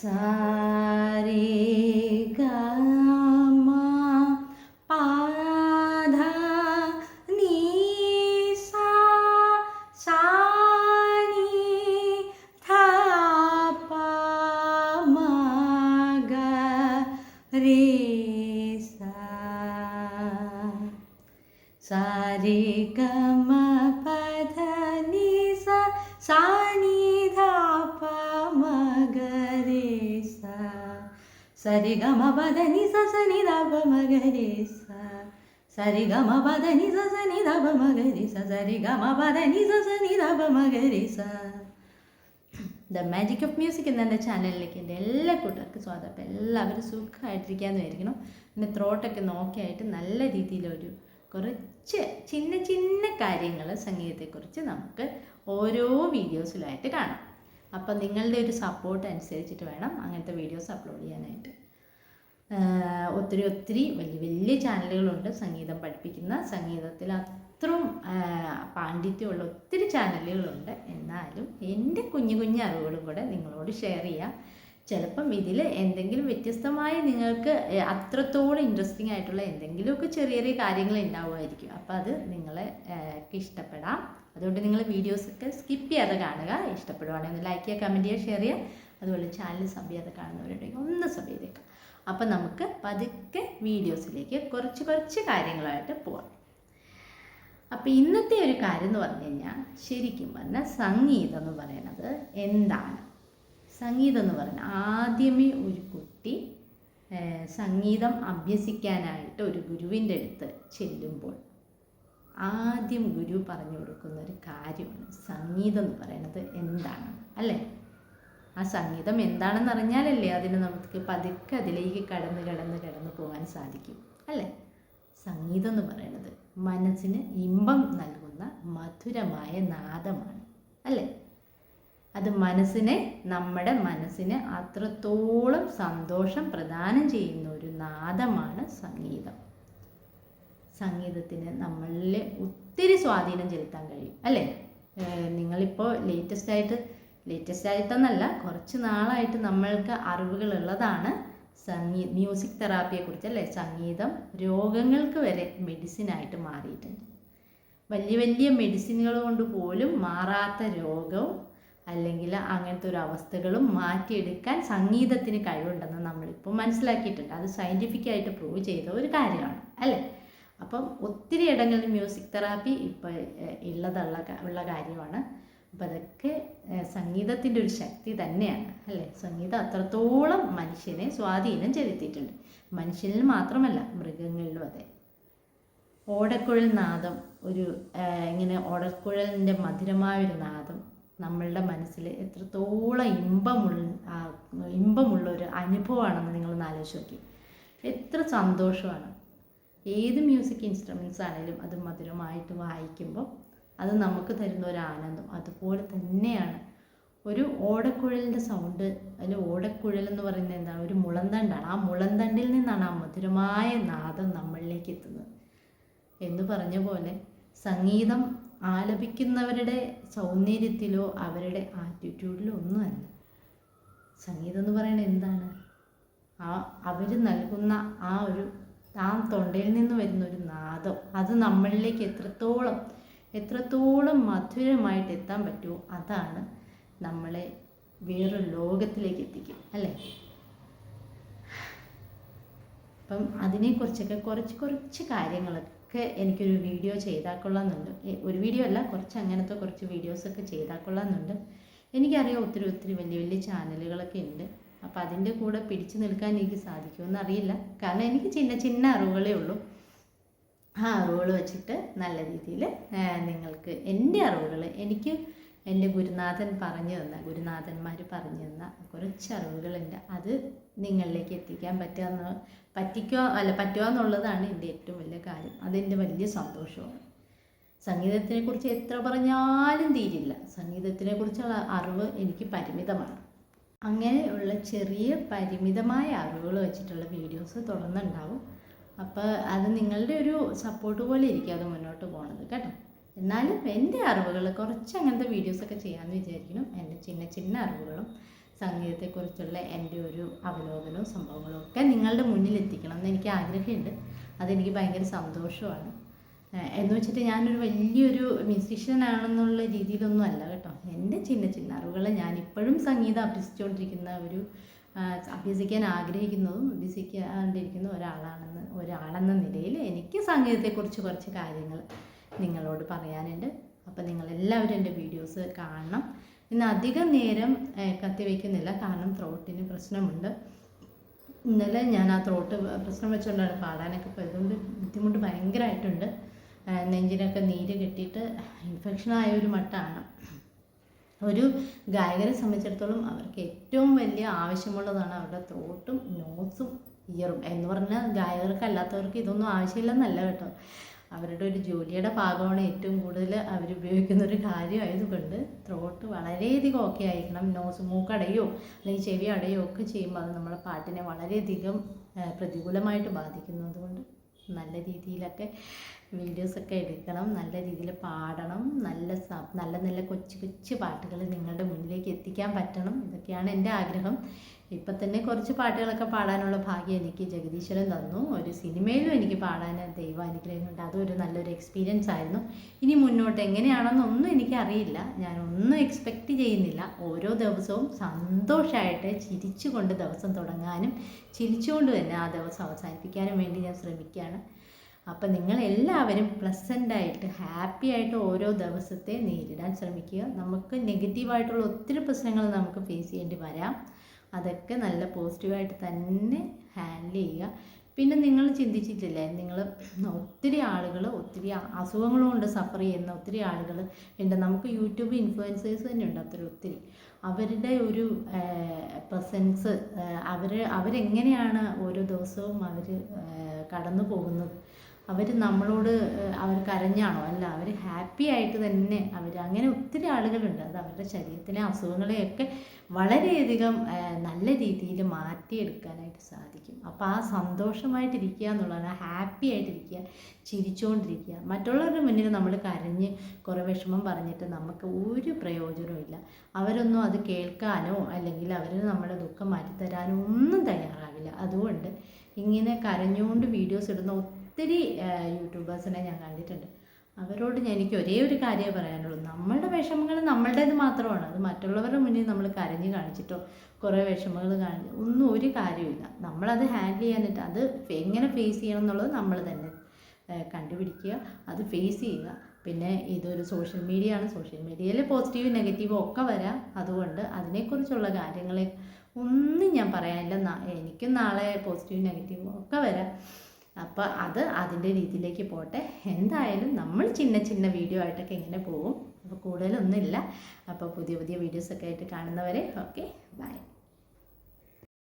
Sorry. ഗ രേ സ സരി ഗമ പദ നി സ സ നി ധ പ മ ഗ രേ സ ദ മാജിക് ഓഫ് മ്യൂസിക് എന്ന എന്റെ ചാനലിലേക്ക് എന്റെ എല്ലാ കൂട്ടർക്കും സ്വാഗതം. അപ്പോൾ എല്ലാവരും സുഖമായിട്ടിരിക്കാമെന്ന് വിചാരിക്കണം പിന്നെ ത്രോട്ടൊക്കെ നോക്കിയായിട്ട് നല്ല രീതിയിലൊരു കുറച്ച് ചിന്ന ചിന്ന കാര്യങ്ങൾ സംഗീതത്തെക്കുറിച്ച് നമുക്ക് ഓരോ വീഡിയോസിലായിട്ട് കാണാം. അപ്പം നിങ്ങളുടെ ഒരു സപ്പോർട്ട് അനുസരിച്ചിട്ട് വേണം അങ്ങനത്തെ വീഡിയോസ് അപ്ലോഡ് ചെയ്യാനായിട്ട്. ഒത്തിരി ഒത്തിരി വലിയ വലിയ ചാനലുകളുണ്ട് സംഗീതം പഠിപ്പിക്കുന്ന സംഗീതത്തിൽ അത്രയും പാണ്ഡിത്യമുള്ള ഒത്തിരി ചാനലുകളുണ്ട് എന്നാലും എന്റെ കുഞ്ഞു കുഞ്ഞു അറിവുകളും കൂടെ നിങ്ങളോട് ഷെയർ ചെയ്യാം. ചിലപ്പം ഇതിൽ എന്തെങ്കിലും വ്യത്യസ്തമായി നിങ്ങൾക്ക് അത്രത്തോളം ഇൻട്രസ്റ്റിംഗ് ആയിട്ടുള്ള എന്തെങ്കിലുമൊക്കെ ചെറിയ ചെറിയ കാര്യങ്ങൾ ഉണ്ടാവുമായിരിക്കും. അപ്പോൾ അത് നിങ്ങളെ ഇഷ്ടപ്പെടാം. അതുകൊണ്ട് നിങ്ങൾ വീഡിയോസൊക്കെ സ്കിപ്പ് ചെയ്യാതെ കാണുക. ഇഷ്ടപ്പെടുവാണെങ്കിൽ ഒന്ന് ലൈക്ക് ചെയ്യുക കമന്റ് ചെയ്യുക ഷെയർ ചെയ്യുക. അതുപോലെ ചാനൽ സബ് ചെയ്യാതെ കാണുന്നവരുണ്ടെങ്കിൽ ഒന്ന് സബ് ചെയ്തേക്കാം. അപ്പം നമുക്ക് പതുക്കെ വീഡിയോസിലേക്ക് കുറച്ച് കുറച്ച് കാര്യങ്ങളായിട്ട് പോവാം. അപ്പം ഇന്നത്തെ ഒരു കാര്യം എന്ന് പറഞ്ഞു കഴിഞ്ഞാൽ ശരിക്കും പറഞ്ഞാൽ സംഗീതം എന്ന് പറയുന്നത് എന്താണ്? സംഗീതം എന്ന് പറഞ്ഞാൽ ആദ്യമേ ഒരു കുട്ടി സംഗീതം അഭ്യസിക്കാനായിട്ട് ഒരു ഗുരുവിന്റെ അടുത്ത് ചെല്ലുമ്പോൾ ആദ്യം ഗുരു പറഞ്ഞു കൊടുക്കുന്ന ഒരു കാര്യമാണ് സംഗീതം എന്ന് പറയുന്നത് എന്താണ് അല്ലേ? ആ സംഗീതം എന്താണെന്ന് അറിഞ്ഞാലല്ലേ അതിന് നമുക്ക് പതുക്കെ അതിലേക്ക് കടന്ന് കടന്ന് കടന്ന് പോകാൻ സാധിക്കും അല്ലേ? സംഗീതം എന്ന് പറയുന്നത് മനസ്സിന് ഇമ്പം നൽകുന്ന മധുരമായ നാദമാണ് അല്ലേ? അത് മനസ്സിനെ നമ്മുടെ മനസ്സിന് അത്രത്തോളം സന്തോഷം പ്രദാനം ചെയ്യുന്ന ഒരു നാദമാണ് സംഗീതം. സംഗീതത്തിന് നമ്മളിൽ ഒത്തിരി സ്വാധീനം ചെലുത്താൻ കഴിയും അല്ലേ? നിങ്ങളിപ്പോൾ ലേറ്റസ്റ്റ് ആയിട്ട് ലേറ്റസ്റ്റ് ആയിട്ടെന്നല്ല കുറച്ച് നാളായിട്ട് നമ്മൾക്ക് അറിവുകളുള്ളതാണ് സംഗീ മ്യൂസിക് തെറാപ്പിയെക്കുറിച്ച് അല്ലേ? സംഗീതം രോഗങ്ങൾക്ക് വരെ മെഡിസിനായിട്ട് മാറിയിട്ടുണ്ട്. വലിയ വലിയ മെഡിസിനുകൾ കൊണ്ട് പോലും മാറാത്ത രോഗവും അല്ലെങ്കിൽ അങ്ങനത്തെ ഒരു അവസ്ഥകളും മാറ്റിയെടുക്കാൻ സംഗീതത്തിന് കഴിവുണ്ടെന്ന് നമ്മളിപ്പോൾ മനസ്സിലാക്കിയിട്ടുണ്ട്. അത് സയന്റിഫിക്കായിട്ട് പ്രൂവ് ചെയ്ത ഒരു കാര്യമാണ്. അല്ലേ? അപ്പം ഒത്തിരി ഇടങ്ങളിൽ മ്യൂസിക് തെറാപ്പി ഇപ്പോൾ ഉള്ളതുള്ള ഉള്ള കാര്യമാണ്. അപ്പം അതൊക്കെ സംഗീതത്തിന്റെ ഒരു ശക്തി തന്നെയാണ്. അല്ലേ? സംഗീതം അത്രത്തോളം മനുഷ്യനെ സ്വാധീനം ചെലുത്തിയിട്ടുണ്ട്. മനുഷ്യനിൽ മാത്രമല്ല മൃഗങ്ങളിലും അതെ. ഓടക്കുഴൽ നാദം ഒരു ഇങ്ങനെ ഓടക്കുഴലിന്റെ മധുരമായ ഒരു നാദം നമ്മളുടെ മനസ്സിൽ എത്രത്തോളം ഇമ്പമുള്ള ഇമ്പമുള്ള ഒരു അനുഭവമാണെന്ന് നിങ്ങളൊന്ന് ആലോചിച്ച് നോക്കി. എത്ര സന്തോഷമാണ്. ഏത് മ്യൂസിക് ഇൻസ്ട്രുമെൻസ് ആണെങ്കിലും അത് മധുരമായിട്ട് വായിക്കുമ്പോൾ അത് നമുക്ക് തരുന്ന ഒരു ആനന്ദം. അതുപോലെ തന്നെയാണ് ഒരു ഓടക്കുഴലിന്റെ സൗണ്ട് അതിൽ ഓടക്കുഴൽ എന്ന് പറയുന്നത് എന്താണ്? ഒരു മുളന്തണ്ടാണ്. ആ മുളന്തണ്ടിൽ നിന്നാണ് ആ മധുരമായ നാദം നമ്മളിലേക്ക് എത്തുന്നത്. എന്ന് പറഞ്ഞ പോലെ സംഗീതം ആലപിക്കുന്നവരുടെ സൗന്ദര്യത്തിലോ അവരുടെ ആറ്റിറ്റ്യൂഡിലോ ഒന്നുമല്ല. സംഗീതം എന്ന് പറയുന്നത് എന്താണ്? ആ അവർ നൽകുന്ന ആ ഒരു ആ തൊണ്ടയിൽ നിന്ന് വരുന്ന ഒരു നാദം. അത് നമ്മളിലേക്ക് എത്രത്തോളം എത്രത്തോളം മധുരമായിട്ട് എത്താൻ പറ്റുമോ അതാണ് നമ്മളെ വേറൊരു ലോകത്തിലേക്ക് എത്തിക്കും അല്ലേ? അപ്പം അതിനെക്കുറിച്ചൊക്കെ കുറച്ച് കുറച്ച് കാര്യങ്ങളൊക്കെ എനിക്കൊരു വീഡിയോ ചെയ്താൽ കൊള്ളാമെന്നുണ്ട്. ഒരു വീഡിയോ അല്ല കുറച്ച് അങ്ങനത്തെ കുറച്ച് വീഡിയോസൊക്കെ ചെയ്താൽ കൊള്ളാമെന്നുണ്ട്. എനിക്കറിയാം ഒത്തിരി ഒത്തിരി വലിയ വലിയ ചാനലുകളൊക്കെ ഉണ്ട്. അപ്പം അതിന്റെ കൂടെ പിടിച്ചു നിൽക്കാൻ എനിക്ക് സാധിക്കുമെന്ന് അറിയില്ല. കാരണം എനിക്ക് ചിന്ന ചിന്ന അറിവുകളേ ഉള്ളൂ. ആ അറിവുകൾ വെച്ചിട്ട് നല്ല രീതിയിൽ നിങ്ങൾക്ക് എന്റെ അറിവുകൾ എനിക്ക് എന്റെ ഗുരുനാഥൻ പറഞ്ഞു തന്ന ഗുരുനാഥന്മാർ പറഞ്ഞു തന്ന കുറച്ച് അറിവുകളുണ്ട് അത് നിങ്ങളിലേക്ക് എത്തിക്കാൻ പറ്റുക പറ്റിക്കോ അല്ല പറ്റുക എന്നുള്ളതാണ് എന്റെ ഏറ്റവും വലിയ കാര്യം. അതെന്റെ വലിയ സന്തോഷമാണ്. സംഗീതത്തിനെ കുറിച്ച് എത്ര പറഞ്ഞാലും തീരില്ല. സംഗീതത്തിനെ കുറിച്ചുള്ള അറിവ് എനിക്ക് പരിമിതമാണ്. അങ്ങനെയുള്ള ചെറിയ പരിമിതമായ അറിവുകൾ വെച്ചിട്ടുള്ള വീഡിയോസ് തുടർന്നുണ്ടാവും. അപ്പോൾ അത് നിങ്ങളുടെ ഒരു സപ്പോർട്ട് പോലെ ഇരിക്കും അത് മുന്നോട്ട് പോകണത് കേട്ടോ. എന്നാലും എന്റെ അറിവുകൾ കുറച്ച് അങ്ങനത്തെ വീഡിയോസൊക്കെ ചെയ്യാമെന്ന് വിചാരിക്കണം എന്റെ ചിന്ന ചിന്ന അറിവുകളും സംഗീതത്തെക്കുറിച്ചുള്ള എന്റെ ഒരു അവലോകനവും സംഭവങ്ങളും ഒക്കെ നിങ്ങളുടെ മുന്നിൽ എത്തിക്കണം എന്ന് എനിക്ക് ആഗ്രഹമുണ്ട്. അതെനിക്ക് ഭയങ്കര സന്തോഷമാണ്. എന്ന് വെച്ചിട്ട് ഞാനൊരു വലിയൊരു മ്യൂസീഷ്യൻ ആണെന്നുള്ള രീതിയിലൊന്നും അല്ല കേട്ടോ. എന്റെ ചിന്ന ചിന്ന അറിവുകൾ ഞാൻ ഇപ്പോഴും സംഗീതം അഭ്യസിച്ചുകൊണ്ടിരിക്കുന്ന ഒരു അഭ്യസിക്കാൻ ആഗ്രഹിക്കുന്നതും അഭ്യസിക്കാണ്ടിരിക്കുന്ന ഒരാളാണെന്ന് ഒരാളെന്ന നിലയിൽ എനിക്ക് സംഗീതത്തെക്കുറിച്ച് കുറച്ച് കാര്യങ്ങൾ നിങ്ങളോട് പറയാനുണ്ട്. അപ്പോൾ നിങ്ങളെല്ലാവരും എന്റെ വീഡിയോസ് കാണണം. ഇന്ന് അധികം നേരം കത്തി കത്തിവെക്കുന്നില്ല. കാരണം ത്രോട്ടിന് പ്രശ്നമുണ്ട്. ഇന്നലെ ഞാൻ ആ ത്രോട്ട് പ്രശ്നം വെച്ചുകൊണ്ടാണ് പാടാനൊക്കെ പോയത്. അതുകൊണ്ട് ബുദ്ധിമുട്ട് ഭയങ്കരമായിട്ടുണ്ട് നെഞ്ചിനൊക്കെ നീര് കെട്ടിയിട്ട് ഇൻഫെക്ഷനായ ഒരു മട്ടാണ്. ഒരു ഗായകരെ സംബന്ധിച്ചിടത്തോളം അവർക്ക് ഏറ്റവും വലിയ ആവശ്യമുള്ളതാണ് അവരുടെ ത്രോട്ടും നോസും ഇയറും എന്ന് പറഞ്ഞാൽ ഗായകർക്കല്ലാത്തവർക്ക് ഇതൊന്നും ആവശ്യമില്ലെന്നല്ല കേട്ടോ. അവരുടെ ഒരു ജോലിയുടെ ഭാഗമാണ് ഏറ്റവും കൂടുതൽ അവർ ഉപയോഗിക്കുന്ന ഒരു കാര്യമായതുകൊണ്ട് ത്രോട്ട് വളരെയധികം ഓക്കെ ആയിരിക്കണം. നോസ് മൂക്കടയോ അല്ലെങ്കിൽ ചെവി അടയോ ഒക്കെ ചെയ്യുമ്പോൾ അത് നമ്മളെ പാട്ടിനെ വളരെയധികം പ്രതികൂലമായിട്ട് ബാധിക്കുന്നു. അതുകൊണ്ട് നല്ല രീതിയിലൊക്കെ വീഡിയോസൊക്കെ എടുക്കണം നല്ല രീതിയിൽ പാടണം നല്ല നല്ല നല്ല കൊച്ചു കൊച്ചു പാട്ടുകൾ നിങ്ങളുടെ മുന്നിലേക്ക് എത്തിക്കാൻ പറ്റണം. ഇതൊക്കെയാണ് എന്റെ ആഗ്രഹം. ഇപ്പം തന്നെ കുറച്ച് പാട്ടുകളൊക്കെ പാടാനുള്ള ഭാഗ്യം എനിക്ക് ജഗദീശ്വരൻ തന്നു. ഒരു സിനിമയിലും എനിക്ക് പാടാൻ ദൈവം അനുഗ്രഹമുണ്ട് അതൊരു നല്ലൊരു എക്സ്പീരിയൻസ് ആയിരുന്നു. ഇനി മുന്നോട്ട് എങ്ങനെയാണെന്നൊന്നും എനിക്കറിയില്ല. ഒന്നും എക്സ്പെക്റ്റ് ചെയ്യുന്നില്ല. ഓരോ ദിവസവും സന്തോഷമായിട്ട് ചിരിച്ചുകൊണ്ട് ദിവസം തുടങ്ങാനും ചിരിച്ചുകൊണ്ട് തന്നെ ആ ദിവസം അവസാനിപ്പിക്കാനും വേണ്ടി ഞാൻ ശ്രമിക്കുകയാണ്. അപ്പം നിങ്ങൾ എല്ലാവരും പ്ലസന്റായിട്ട് ഹാപ്പി ആയിട്ട് ഓരോ ദിവസത്തെ നേരിടാൻ ശ്രമിക്കുക. നമുക്ക് നെഗറ്റീവായിട്ടുള്ള ഒത്തിരി പ്രശ്നങ്ങൾ നമുക്ക് ഫേസ് ചെയ്യേണ്ടി വരാം. അതൊക്കെ നല്ല പോസിറ്റീവായിട്ട് തന്നെ ഹാൻഡിൽ ചെയ്യുക. പിന്നെ നിങ്ങൾ ചിന്തിച്ചിട്ടില്ലേ നിങ്ങൾ ഒത്തിരി ആളുകൾ ഒത്തിരി അസുഖങ്ങൾ കൊണ്ട് സഫർ ചെയ്യുന്ന ഒത്തിരി ആളുകൾ ഉണ്ട്. നമുക്ക് യൂട്യൂബ് ഇൻഫ്ലുവൻസേഴ്സ് തന്നെ ഉണ്ട് അത്ര ഒത്തിരി. അവരുടെ ഒരു പ്രസൻസ് അവർ അവരെങ്ങനെയാണ് ഓരോ ദിവസവും അവർ കടന്നു പോകുന്നത് അവർ നമ്മളോട് അവർ കരഞ്ഞാണോ? അല്ല അവർ ഹാപ്പി ആയിട്ട് തന്നെ അവർ അങ്ങനെ ഒത്തിരി ആളുകളുണ്ട്. അത് അവരുടെ ശരീരത്തിലെ അസുഖങ്ങളെയൊക്കെ വളരെയധികം നല്ല രീതിയിൽ മാറ്റിയെടുക്കാനായിട്ട് സാധിക്കും. അപ്പോൾ ആ സന്തോഷമായിട്ടിരിക്കുക എന്നുള്ളതാണ് ഹാപ്പി ആയിട്ടിരിക്കുക ചിരിച്ചുകൊണ്ടിരിക്കുക മറ്റുള്ളവരുടെ മുന്നിൽ നമ്മൾ കരഞ്ഞ് കുറേ വിഷമം പറഞ്ഞിട്ട് നമുക്ക് ഒരു പ്രയോജനവും അവരൊന്നും അത് കേൾക്കാനോ അല്ലെങ്കിൽ അവർ നമ്മുടെ ദുഃഖം മാറ്റിത്തരാനോ ഒന്നും തയ്യാറാവില്ല. അതുകൊണ്ട് ഇങ്ങനെ കരഞ്ഞുകൊണ്ട് വീഡിയോസ് ഇടുന്ന ഒത്തിരി യൂട്യൂബേഴ്സിനെ ഞാൻ കണ്ടിട്ടുണ്ട്. അവരോട് ഞാൻ എനിക്ക് ഒരേ ഒരു കാര്യമേ പറയാനുള്ളൂ. നമ്മളുടെ വിഷമങ്ങൾ നമ്മളുടേത് മാത്രമാണ്. അത് മറ്റുള്ളവരുടെ മുന്നിൽ നമ്മൾ കരഞ്ഞ് കാണിച്ചിട്ടോ കുറേ വിഷമങ്ങൾ കാണിച്ചു ഒന്നും ഒരു കാര്യമില്ല നമ്മളത് ഹാൻഡിൽ ചെയ്യാനായിട്ട് അത് എങ്ങനെ ഫേസ് ചെയ്യണം എന്നുള്ളത് നമ്മൾ തന്നെ കണ്ടുപിടിക്കുക. അത് ഫേസ് ചെയ്യുക. പിന്നെ ഇതൊരു സോഷ്യൽ മീഡിയ ആണ്. സോഷ്യൽ മീഡിയയിൽ പോസിറ്റീവ് നെഗറ്റീവ് ഒക്കെ വരാം. അതുകൊണ്ട് അതിനെക്കുറിച്ചുള്ള കാര്യങ്ങളെ ഒന്നും ഞാൻ പറയാനില്ല. എനിക്കും നാളെ പോസിറ്റീവ് നെഗറ്റീവ് ഒക്കെ വരാം. അപ്പോൾ അത് അതിന്റെ രീതിയിലേക്ക് പോട്ടെ. എന്തായാലും നമ്മൾ ചിന്ന ചിന്ന വീഡിയോ ആയിട്ടൊക്കെ ഇങ്ങനെ പോകും. അപ്പോൾ കൂടുതലൊന്നുമില്ല. അപ്പോൾ പുതിയ പുതിയ വീഡിയോസൊക്കെ ആയിട്ട് കാണുന്നവരെ ഓക്കെ ബൈ